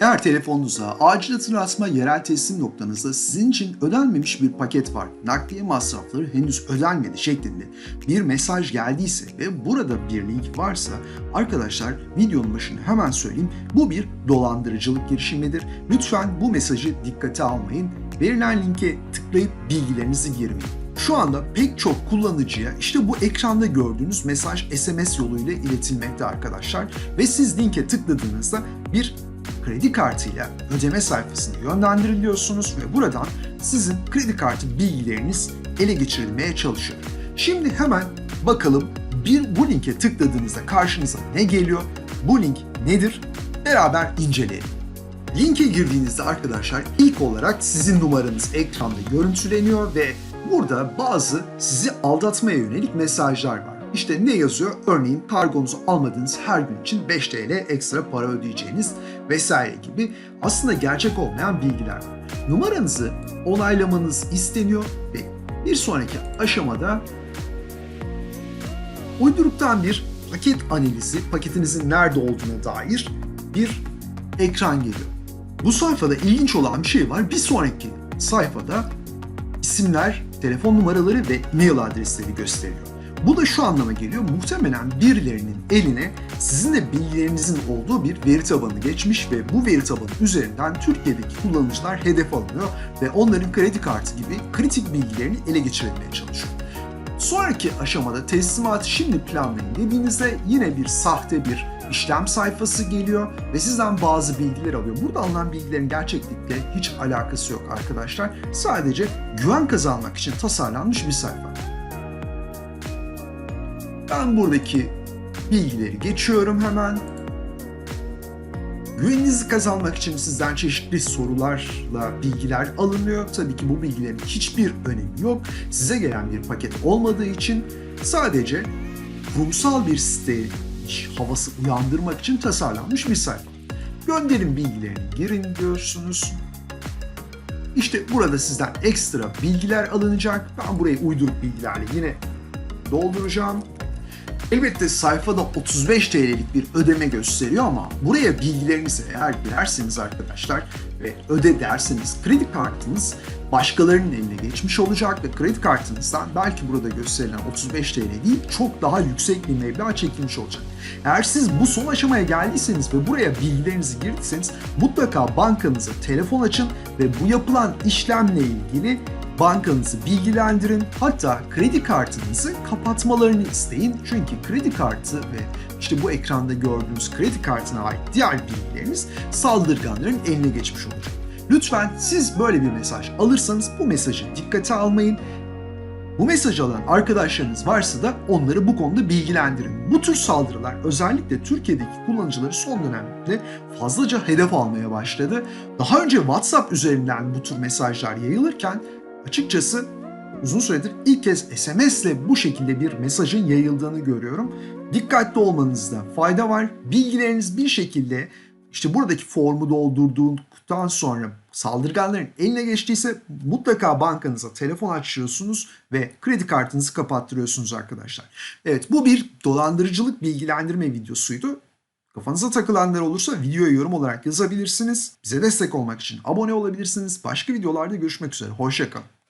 Eğer telefonunuza acil hatırlatma yerel teslim noktanızda sizin için ödenmemiş bir paket var, nakliye masrafları henüz ödenmedi şeklinde bir mesaj geldiyse ve burada bir link varsa arkadaşlar videonun başını hemen söyleyeyim bu bir dolandırıcılık girişimidir. Lütfen bu mesajı dikkate almayın. Verilen linke tıklayıp bilgilerinizi girmeyin. Şu anda pek çok kullanıcıya işte bu ekranda gördüğünüz mesaj SMS yoluyla iletilmekte arkadaşlar ve siz linke tıkladığınızda bir kredi kartıyla ödeme sayfasına yönlendiriliyorsunuz ve buradan sizin kredi kartı bilgileriniz ele geçirilmeye çalışıyor. Şimdi hemen bakalım bir bu linke tıkladığınızda karşınıza ne geliyor? Bu link nedir? Beraber inceleyelim. Linke girdiğinizde arkadaşlar ilk olarak sizin numaranız ekranda görüntüleniyor ve burada bazı sizi aldatmaya yönelik mesajlar var. İşte ne yazıyor? Örneğin kargonuzu almadığınız her gün için 5 TL ekstra para ödeyeceğiniz vesaire gibi aslında gerçek olmayan bilgiler. Numaranızı onaylamanız isteniyor ve bir sonraki aşamada uyduruktan bir paket analizi, paketinizin nerede olduğuna dair bir ekran geliyor. Bu sayfada ilginç olan bir şey var. Bir sonraki sayfada isimler, telefon numaraları ve mail adresleri gösteriyor. Bu da şu anlama geliyor. Muhtemelen birilerinin eline sizin de bilgilerinizin olduğu bir veri tabanı geçmiş ve bu veri tabanı üzerinden Türkiye'deki kullanıcılar hedef alınıyor ve onların kredi kartı gibi kritik bilgilerini ele geçirilmeye çalışıyor. Sonraki aşamada teslimatı şimdi planlayın dediğinizde yine bir sahte bir işlem sayfası geliyor ve sizden bazı bilgiler alıyor. Burada alınan bilgilerin gerçeklikle hiç alakası yok arkadaşlar. Sadece güven kazanmak için tasarlanmış bir sayfa. Ben buradaki bilgileri geçiyorum hemen. Güveninizi kazanmak için sizden çeşitli sorularla bilgiler alınıyor. Tabii ki bu bilgilerin hiçbir önemi yok. Size gelen bir paket olmadığı için sadece kurumsal bir site havası uyandırmak için tasarlanmış bir sayfa. Gönderin bilgilerini girin diyorsunuz. İşte burada sizden ekstra bilgiler alınacak. Ben burayı uyduruk bilgilerle yine dolduracağım. Elbette sayfada 35 TL'lik bir ödeme gösteriyor ama buraya bilgilerinizi eğer girerseniz arkadaşlar ve öde derseniz kredi kartınız başkalarının eline geçmiş olacak ve kredi kartınızdan belki burada gösterilen 35 TL değil çok daha yüksek bir meblağ çekilmiş olacak. Eğer siz bu son aşamaya geldiyseniz ve buraya bilgilerinizi girdiyseniz mutlaka bankanıza telefon açın ve bu yapılan işlemle ilgili bankanızı bilgilendirin. Hatta kredi kartınızı kapatmalarını isteyin. Çünkü kredi kartı ve işte bu ekranda gördüğünüz kredi kartına ait diğer bilgileriniz saldırganların eline geçmiş olacak. Lütfen siz böyle bir mesaj alırsanız bu mesajı dikkate almayın. Bu mesajı alan arkadaşlarınız varsa da onları bu konuda bilgilendirin. Bu tür saldırılar özellikle Türkiye'deki kullanıcıları son dönemde fazlaca hedef almaya başladı. Daha önce WhatsApp üzerinden bu tür mesajlar yayılırken açıkçası uzun süredir ilk kez SMS ile bu şekilde bir mesajın yayıldığını görüyorum. Dikkatli olmanızda fayda var. Bilgileriniz bir şekilde işte buradaki formu doldurduğundan sonra saldırganların eline geçtiyse mutlaka bankanıza telefon açıyorsunuz ve kredi kartınızı kapattırıyorsunuz arkadaşlar. Evet bu bir dolandırıcılık bilgilendirme videosuydu. Kafanıza takılanlar olursa videoya yorum olarak yazabilirsiniz. Bize destek olmak için abone olabilirsiniz. Başka videolarda görüşmek üzere. Hoşçakalın.